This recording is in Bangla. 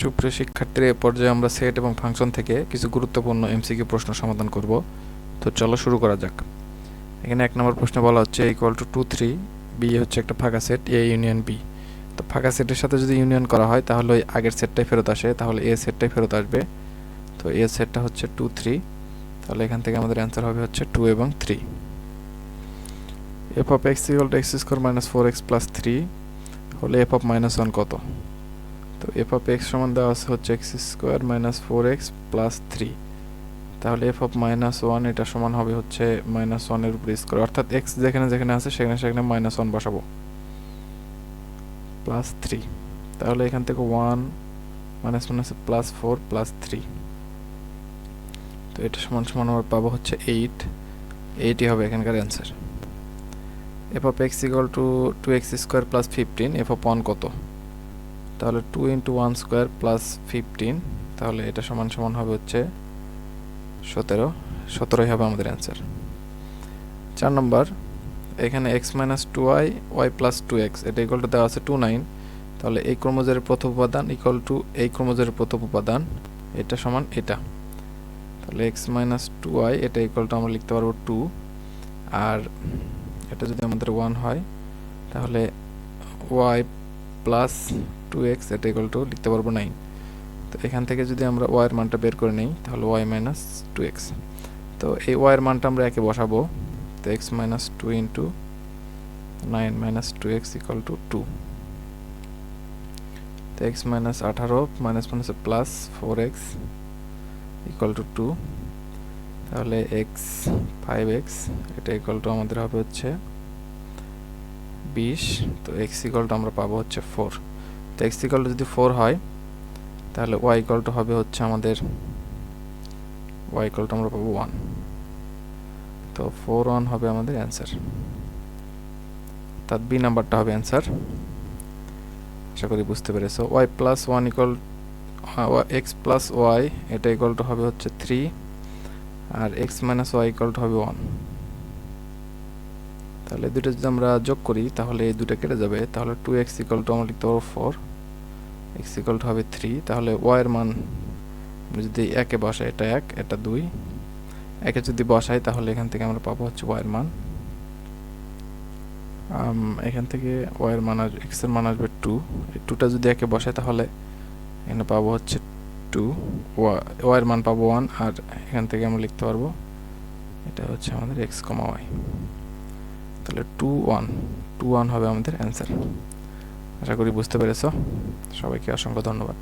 সুপ্রিয় শিক্ষার্থীর, এ পর্যায়ে আমরা সেট এবং ফাংশন থেকে কিছু গুরুত্বপূর্ণ এমসিকিউ প্রশ্ন সমাধান করব। তো চলো শুরু করা যাক। এখানে এক নম্বর প্রশ্ন বলা হচ্ছে equal to two three B হচ্ছে একটা ফাঁকা সেট এ ইউনিয়ন বি তো ফাঁকা সেটের সাথে যদি ইউনিয়ন করা হয়, তাহলে ওই আগের সেটটাই ফেরত আসে, তাহলে এ সেটটাই ফেরত আসবে। তো এ সেটটা হচ্ছে টু থ্রি তাহলে এখান থেকে আমাদের অ্যান্সার হবে হচ্ছে টু এবং three F of X equal to X square minus four X plus three হলে এফ অফ মাইনাস ওয়ান কত? তো এফ অফ এক্স সমান দেওয়া আছে হচ্ছে X square minus four X plus three তাহলে এফ অফ মাইনাস ওয়ান এটা সমান হবে হচ্ছে মাইনাস ওয়ানের উপরে স্কোয়ার অর্থাৎ এক্স যেখানে যেখানে আছে সেখানে সেখানে মাইনাস ওয়ান বসাবো। প্লাস থ্রি তাহলে এখান থেকে ওয়ান মাইনাস আছে প্লাস ফোর প্লাস থ্রি তো এটা সমান সমান আমরা পাবো হচ্ছে এইট এইটই হবে এখানকার answer F of X equal to two X square plus fifteen F of one কত? তাহলে two into one square plus fifteen তাহলে এটা সমান সমান হবে হচ্ছে সতেরো। সতেরোই হবে আমাদের অ্যান্সার চার নম্বর, এখানে X minus two Y Y plus two X এটা ইকুয়াল টু দেওয়া আছে টু নাইন তাহলে এই ক্রোমোজের প্রথম উপাদান ইকুয়াল টু এই ক্রোমোজের প্রথম উপাদান, এটা সমান এটা। তাহলে এক্স মাইনাস টু ওয়াই এটা ইকুয়াল টু আমরা লিখতে পারব টু আর এটা যদি আমাদের ওয়ান হয়, তাহলে ওয়াই প্লাস টু এক্স এটা ইকুয়াল টু লিখতে পারব নাইন তো এখান থেকে যদি আমরা ওয়াইয়ের মানটা বের করে নিই, তাহলে ওয়াই মাইনাস টু এক্স তো এই ওয়াইয়ের মানটা আমরা একে বসাবো। তো X minus two into nine minus two X equal to two two X minus আঠারো minus minus plus four X equal to two two X five X এটা ইকুয়াল টু আমাদের হবে হচ্ছে বিশ, তো এক্স ইকুয়াল টু আমরা পাবো হচ্ছে ফোর তো এক্স ইকুয়াল টু যদি ফোর হয়, তাহলে ওয়াই ইকুয়াল টু হবে হচ্ছে আমাদের ওয়াই ইকুয়াল টু আমরা পাবো ওয়ান তো ফোর ওয়ান হবে আমাদের অ্যান্সার তার বি নাম্বারটা হবে অ্যান্সার আশা করি বুঝতে পেরেছ। Y plus one equal X plus Y এটা ইকুয়াল টু হবে হচ্ছে three R X minus Y equal to হবে ওয়ান তাহলে দুটো যদি আমরা যোগ করি, তাহলে এই দুটো কেটে যাবে। তাহলে টু এক্স ইকুয়াল টু আমরা লিখতে পারব ফোর এক্স ইকুয়াল টু হবে থ্রি তাহলে ওয়াইয়ের মান যদি একে বসাই, এটা এক, এটা দুই। একে যদি বসাই, তাহলে এখান থেকে আমরা পাবো হচ্ছে ওয়াইয়ের মান। এখান থেকে ওয়াইয়ের মান আসবে এক্সের মান আসবে টু এই টুটা যদি একে বসাই, তাহলে এখানে পাবো হচ্ছে টু ওয়াইয়ের মান পাবো ওয়ান আর এখান থেকে আমরা লিখতে পারব, এটা হচ্ছে আমাদের এক্স কমা ওয়াই তাহলে টু ওয়ান টু ওয়ান হবে আমাদের অ্যান্সার আশা করি বুঝতে পেরেছ। সবাইকে অসংখ্য ধন্যবাদ।